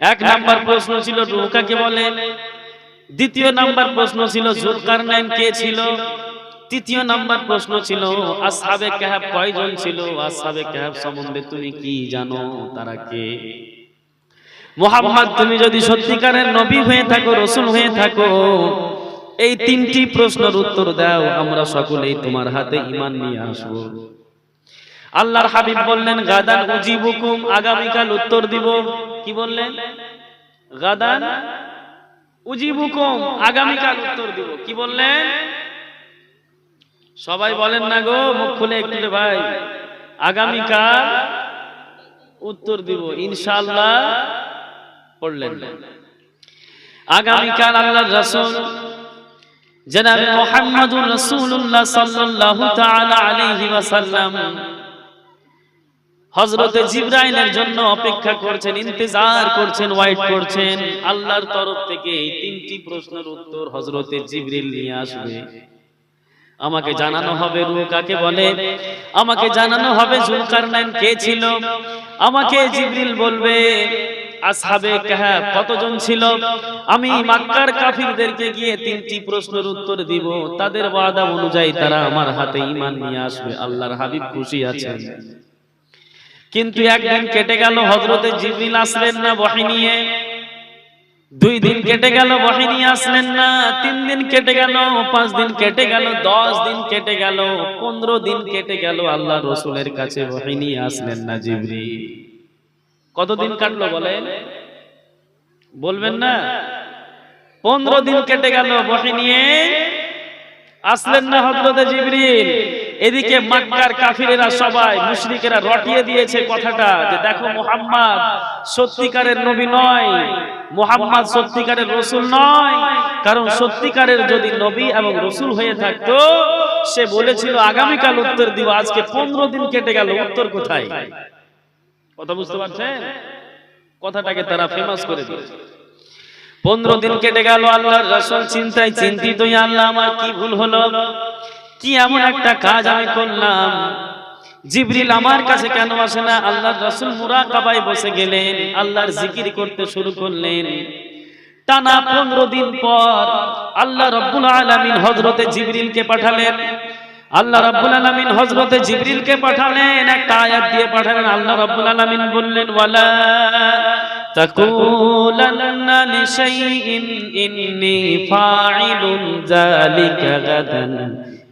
এক নাম্বার প্রশ্ন ছিল রুকাকে বলে? দ্বিতীয় নাম্বার প্রশ্ন ছিল, জুলকারনাইন কে ছিল? তৃতীয় নাম্বার প্রশ্ন ছিল, আসহাবে কাহাব কয়জন ছিল? আসহাবে কাহাব সম্বন্ধে তুমি কি জানো? তারা কে? মোহাম্মদ, তুমি যদি সত্যিকারের নবী হয়ে থাকো, রসুল হয়ে থাকো, এই তিনটি প্রশ্নের উত্তর দাও, আমরা সকলেই তোমার হাতে ইমান নিয়ে আসব। আল্লাহর হাবিব বললেন, গাদান উজিবুকুম, আগামীকাল উত্তর দিব। কি বললেন? গাদান উজিবুকুম, আগামীকাল উত্তর দিব। কি বললেন? সবাই বলেন না গো, মুখ খুলে একটু ভাই। আগামীকাল উত্তর দিব, ইনশাআল্লাহ পড়লেন। আগামীকাল আল্লাহর রাসূল, জনাবে মুহাম্মদুর রাসূলুল্লাহ সাল্লাল্লাহু তাআলা আলাইহি ওয়াসাল্লাম হযরতে জিবরাইলের জন্য অপেক্ষা করছেন ইন্তজার করছেন ওয়েট করছেন। আল্লাহর তরফ থেকে এই তিনটি প্রশ্নের উত্তর হযরতে জিবরিল নিয়ে আসবে। আমাকে জানানো হবে রূহ কাকে বলে? আমাকে জানানো হবে জুলকারনাইন কে ছিল? আমাকে জিবরিল বলবে আসহাবে কাহাব কতজন ছিল? আমি মক্কার কাফিরদেরকে গিয়ে তিনটি প্রশ্নের উত্তর দিব। তাদের ওয়াদা অনুযায়ী তারা আমার হাতে ঈমান নিয়ে আসবে। আল্লাহর হাবিব খুশি আছেন। কিন্তু একদিন কেটে গেল হজরতে জিবরিল আসলেন না বহি নিয়ে। দুই দিন কেটে গেল বহি নিয়ে আসলেন না, তিন দিন কেটে গেল, পাঁচ দিন কেটে গেল, দশ দিন কেটে গেল, পনেরো দিন কেটে গেল আল্লাহ রসুলের কাছে বহি নিয়ে আসলেন না জিবরি কতদিন কাটলো বলেন? বলবেন না। পনেরো দিন কেটে গেল বহি নিয়ে, আসলেন না হজরতে জিবরিল। এদিকে মক্কার কাফিরেরা সবাই মুশরিকেরা রটিয়ে দিয়েছে কথাটা যে দেখো মোহাম্মদ সত্যিকারের নবী নয়। মোহাম্মদ সত্যিকারের রসুল নয়। কারণ সত্যিকারের যদি নবী এবং রসুল হয়ে থাকতো সে বলেছিল আগামীকাল উত্তর দিব। আজকে পনেরো দিন কেটে গেল উত্তর কোথায়? কথা বুঝতে পারছেন? কথাটাকে তারা ফেমাস করে দিয়েছে। পনেরো দিন কেটে গেল আল্লাহর রসুল চিন্তায় চিন্তিত আল্লাহ আমার কি ভুল হলো? কি এমন একটা কাজ আমি করলাম? জিবরিল আমার কাছে কেন আসে না? আল্লাহর রসুল মুরাকাবায় বসে গেলেন, আল্লাহর জিকির করতে শুরু করলেন। টানা পনেরো দিন পর আল্লাহ রব্বুল আলমিন হজরতে জিবরিলকে পাঠালেন। আল্লাহ রাব্বুল আলামিন হযরতে জিবরিলকে পাঠালেন, একটা আয়াত দিয়ে পাঠালেন। আল্লাহ রাব্বুল আলামিন বললেন, ওয়ালা তাকুলান্না লিশাইইন ইন্নী যালিকা গাদান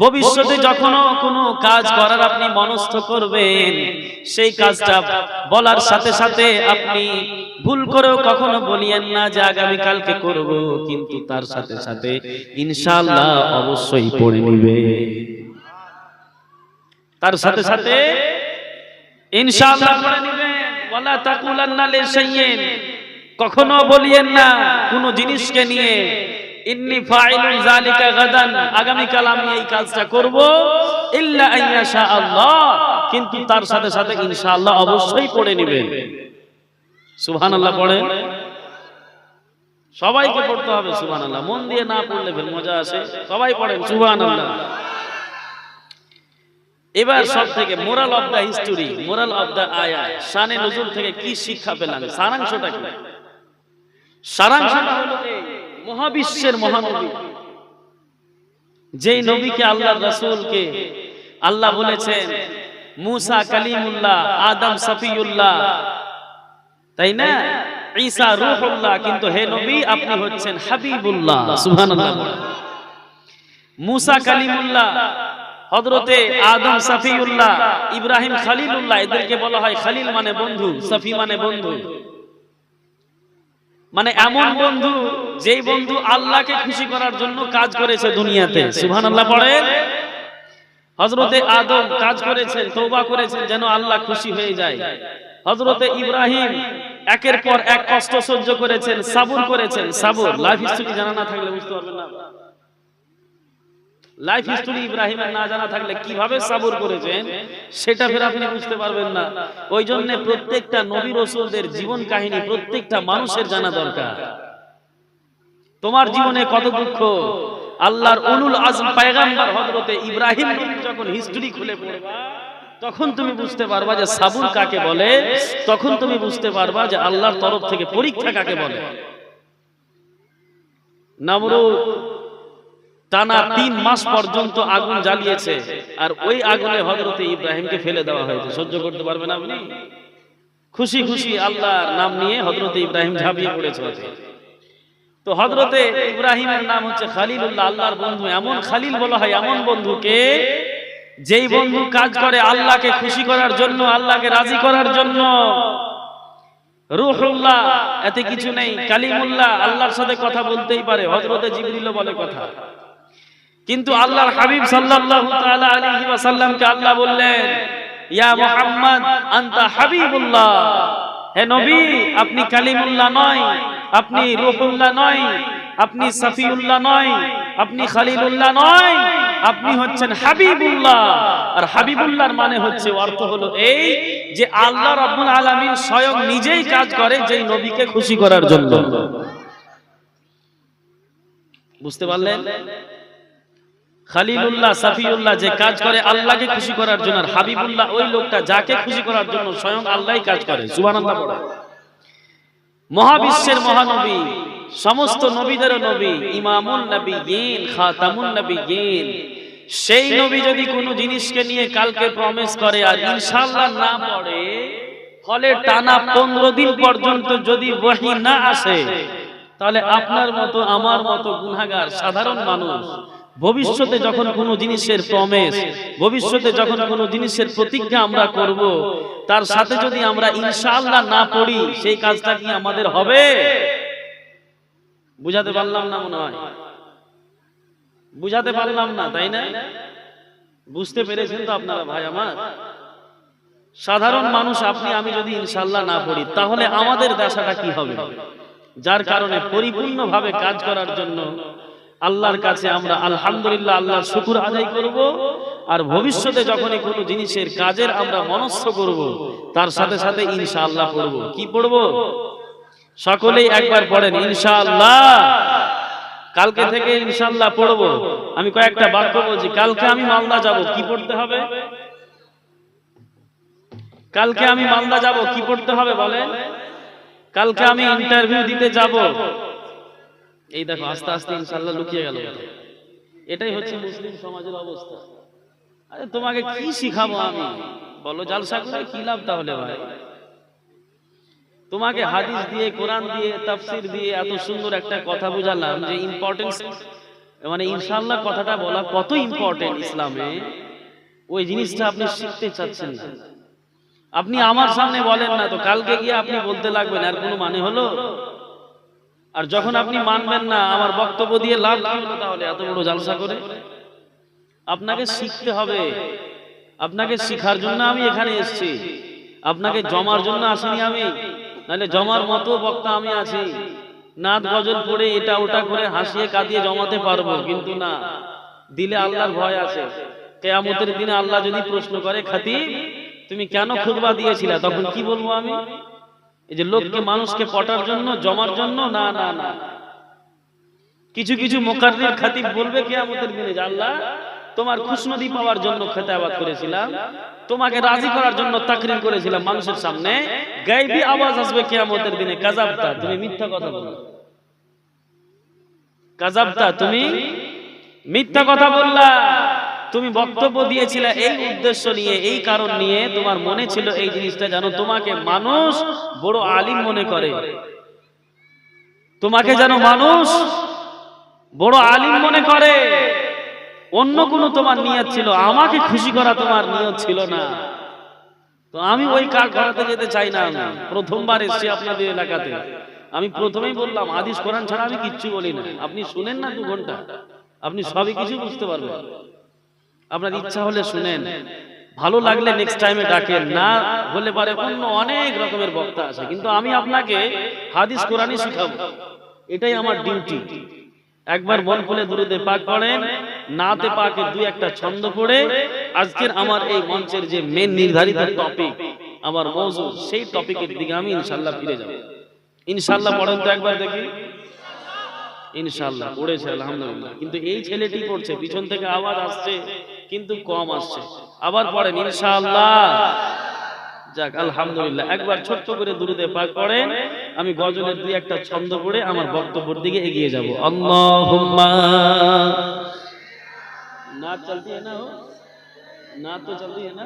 ভবিষ্যতে যখনও কোনো কাজ করার আপনি মনস্থ করবেন, সেই কাজটা বলার সাথে সাথে আপনি ভুল করেও কখনো বলিয়েন না যে আগামী কালকে করব, কিন্তু তার সাথে সাথে ইনশাআল্লাহ অবশ্যই পড়ে নিবে। তার সাথে সাথে ইনশাআল্লাহ পড়ে নিবেন ওয়ালা তাকুলান্না লিশাইইন কখনো বলিয়েন না কোন জিনিসকে নিয়ে। কিন্তু তার সাথে সাথে অবশ্যই পড়ে নেবেন। সুবহানাল্লাহ পড়েন সবাইকে পড়তে হবে মন দিয়ে না পড়লে মজা আসে। সবাই পড়েন এবার সব থেকে moral of the history, moral of the আয়া, শানে নজরুল থেকে কি শিক্ষা পেলাম? সারাংশটা কি? সারাংশটা হলো মহাবিশ্বের মহানবী। যেই নবীকে আল্লাহর রাসূলকে আল্লাহ বলেছেন, মুসা কালিমুল্লাহ, আদম সফিউল্লাহ। তাই না? ঈসা রূহুল্লাহ। কিন্তু হে নবী, আপনি হচ্ছেন হাবিবুল্লাহ। সুবহানাল্লাহ মুসা কালিমুল্লাহ, হযরতে আদম সফিউল্লাহ, ইব্রাহিম খলিলুল্লাহ। এদেরকে বলা হয় খলিল মানে বন্ধু, সফি মানে বন্ধু। মানে এমন বন্ধু যেই বন্ধু আল্লাহকে খুশি করার জন্য কাজ করেছে দুনিয়াতে। সুহান আল্লাহ পড়েন। হজরতে আদম কাজ করেছেন তৌবা করেছেন যেন আল্লাহ খুশি হয়ে যায়। হজরতে ইব্রাহিম একের পর এক কষ্ট সহ্য করেছেন সাবুর করেছেন। সাবুর লাইফ হিস্ট্রি জানা না থাকলে বুঝতে পারবেন না। লাইফ হিস্টোরি ইব্রাহিমের না জানা থাকলে কীভাবে সাবুর করেছেন, সেটা ফের আপনি বুঝতে পারবেন না। ওই জন্য প্রত্যেকটা নবী রসুলদের জীবন কাহিনী প্রত্যেকটা মানুষের জানা দরকার। তোমার জীবনে কত দুঃখ? আল্লাহর অনুল আজম পায়গাম্বার হযরতে ইব্রাহিম যখন হিস্টরি খুলে পড়বা, তখন তুমি বুঝতে পারবা যে সাবুর কাকে বলে, তখন তুমি বুঝতে পারবা যে আল্লাহর তরফ থেকে পরীক্ষা কাকে বলে। নমরুদ টানা তিন মাস পর্যন্ত আগুন জ্বালিয়েছে। আর ওই আগুনে হযরতে ইব্রাহিমকে ফেলে দেওয়া হয়েছে। সহ্য করতে পারবেন আপনি? খুশি খুশি আল্লাহর নাম নিয়ে হযরতে ইব্রাহিম ঝাঁপিয়ে পড়েছে তো হযরতে ইব্রাহিমের নাম হচ্ছে খালিলুল্লাহ, আল্লাহর বন্ধু। এমন খালিল বলা হয়, এমন বন্ধুকে যেই বন্ধু কাজ করে আল্লাহকে খুশি করার জন্য, আল্লাহকে রাজি করার জন্য। রুহুল্লাহ, এতে কিছু নেই। কালিমুল্লাহ, আল্লাহর সাথে কথা বলতেই পারে। হযরতে জিবরিলও বলে কথা। কিন্তু আল্লাহর হাবিব সাল্লাল্লাহু তাআলা আলাইহি ওয়াসাল্লামকে আল্লাহ বললেন, ইয়া মুহাম্মদ, আনতা হাবিবুল্লাহ। হে নবী, আপনি কালিমুল্লাহ নয়, আপনি রূহুল্লাহ নয়, আপনি সাফিউল্লাহ নয়, আপনি খলিলুল্লাহ নয়, আপনি হচ্ছেন হাবিবুল্লাহ। আর হাবিবুল্লাহর মানে হচ্ছে, অর্থ হলো এই যে আল্লাহ রাব্বুল আলামিন স্বয়ং নিজেই কাজ করে যেই নবীকে খুশি করার জন্য। বুঝতে পারলেন? খালিলুল্লাহ, সাফিউল্লাহ যে কাজ করে, আল্লাহকে খুশি করার জন্য, আর হাবিবুল্লাহ ওই লোকটা যাকে খুশি করার জন্য স্বয়ং আল্লাহই কাজ করে। সুবহানাল্লাহ পড়ে মহাবিশ্বের মহানবী, সমস্ত নবীদেরও নবী ইমামুল নবীন খাতামুন নবীন সেই নবী যদি কোনো জিনিসকে নিয়ে কালকে প্রমিস করে আর ইনশাআল্লাহ না পড়ে, ফলে টানা পনেরো দিন পর্যন্ত যদি ওয়াহি না আসে, তাহলে আপনার মতো, আমার মতো গুনাহগার, সাধারণ মানুষ ভবিষ্যতে যখন কোনো জিনিসের প্রমেস ভবিষ্যতে যখন কোনো জিনিসের প্রতিজ্ঞা আমরা করব, তার সাথে যদি আমরা ইনশাআল্লাহ না পড়ি, সেই কাজটা কি আমাদের হবে? বুঝাতে পারলাম না মনে হয়। বুঝাতে পারলাম না, তাই না? বুঝতে পেরেছেন তো আপনারা ভাই আমার? সাধারণ মানুষ, আপনি, আমি যদি ইনশাআল্লাহ না পড়ি, তাহলে আমাদের দশাটা কি হবে? যার কারণে পরিপূর্ণভাবে কাজ করার জন্য আল্লাহর কাছে আমরা আলহামদুলিল্লাহ আল্লাহর শুকুর আদায় করব। আর ভবিষ্যতে যখনই কোনো জিনিসের কাজের আমরা মনস্থ করব তার সাথে সাথে ইনশাআল্লাহ পড়ব। কি পড়ব? সকলেই একবার পড়েন ইনশাআল্লাহ। কালকে থেকে ইনশাআল্লাহ পড়ব। আমি কয়েকটা বাক্য বলছি কালকে আমি মালদা যাব কি পড়তে হবে? কালকে আমি মালদা যাব কি পড়তে হবে বলেন? কালকে আমি ইন্টারভিউ দিতে যাব। এই দেখো আস্তে আস্তে ইনশাল্লাহ লুকিয়ে গেল এটাই হচ্ছে মুসলিম সমাজের অবস্থা। আরে তোমাকে কি শিখাবো আমি? বলো জালসা করে কি লাভ তাহলে ভাই? তোমাকে হাদিস দিয়ে কোরআন দিয়ে তাফসির দিয়ে এত সুন্দর একটা কথা বুঝালাম যে ইম্পর্টেন্স মানে ইনশাআল্লাহ কথাটা বলা কত ইম্পর্টেন্ট ইসলামে? ওই জিনিসটা আপনি শিখতে চাচ্ছেন না। আপনি আমার সামনে বলেন না তো কালকে গিয়ে আপনি বলতে লাগবেন আর কোনো মানে হলো? আর যখন আপনি মানবেন না আমার বক্তব্য দিয়ে লাভ তাহলে? এত বড় জালসা করে? আপনাকে শিখতে হবে। আপনাকে শিখার জন্য আমি এখানে এসেছি। আপনাকে জমার জন্য আসিনি আমি। নাহলে জমার মতো বক্তা আমি আছি। নাদ গজল পড়ে এটা ওটা করে হাসিয়ে কাঁদিয়ে জমাতে পারব কিন্তু না। দিলে আল্লাহর ভয় আছে কেয়ামতের দিনে আল্লাহ যদি প্রশ্ন করে খাতি তুমি কেন খুতবা দিয়েছিলা? তখন কি বলব আমি? এই যে লোককে, মানুষকে পটার জন্য, জমার জন্য, না না না কিছু কিছু মোকাররির খাতিব বলবে কিয়ামতের দিনে যে, আল্লাহ, তোমার খুশনদি পাওয়ার জন্য খেতাবাদ করেছিলাম, তোমাকে রাজি করার জন্য তাকরির করেছিলাম মানুষের সামনে, গাইবি আওয়াজ আসবে কিয়ামতের দিনে, কাজাবতা, তুমি মিথ্যা কথা বলো। কাজাবতা, তুমি মিথ্যা কথা বললা। তুমি বক্তব্য দিয়েছিলে এই উদ্দেশ্য নিয়ে, এই কারণ নিয়ে। তোমার মনে ছিল এই জিনিসটা জানো তোমাকে মানুষ বড় আলিম মনে করে। তোমাকে যেন মানুষ বড় আলিম মনে করে। অন্য কোনো তোমার নিয়ত ছিল, আমাকে খুশি করা তোমার নিয়ত ছিল না। তো আমি ওই কাজ করাতে যেতে চাই না আমি। প্রথমবার এসেছি আপনাদের এলাকাতে। আমি প্রথমেই বললাম আদিস কোরআন ছাড়া আমি কিচ্ছু বলি না। আপনি শুনেন না দু ঘণ্টা। আপনি সবই কিছু বুঝতে পারবেন। আপনার ইচ্ছা হলে শুনেন। ভালো লাগলে নেক্সট টাইমে ডাকেন। না হলে পারে অন্য অনেক রকমের বক্তা আছে। কিন্তু আমি আপনাকে হাদিস কোরআনই শিখাবো। এটাই আমার ডিউটি একবার মন খুলে দুরুদে পাক পড়েন। নাতে পাকে দুই একটা ছন্দ পড়ে। আজকের আমার এই মঞ্চের যে মেন নির্ধারিত টপিক আমার মৌজুদ সেই টপিকের দিকে আমি ইনশাল্লাহ ফিরে যাব। ইনশাল্লাহ পড়েন তো একবার দেখি। ইনশাল্লাহ পড়েছে আলহামদুলিল্লাহ কিন্তু এই ছেলেটি পড়ছে পিছন থেকে আওয়াজ আসছে কিন্তু কম আসছে আবার পড়েন ইনশাআল্লাহ যাক আলহামদুলিল্লাহ একবার ছোট্ট করে দুরুদে পাক করেন আমি গজলের দুই একটা ছন্দ পড়ে আমার বক্তব্যের দিকে এগিয়ে যাব আল্লাহুম্মা नाच चलती है ना हो नाच तो चलती है ना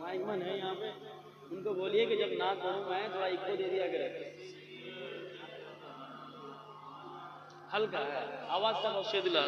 माइक में है यहाँ पे उनको बोलिए कि जब नाच पढ़ूं मैं थोड़ा इको दे दिया करे হালকা হ্যাঁ, আওয়াজটা বসিয়ে দিলাম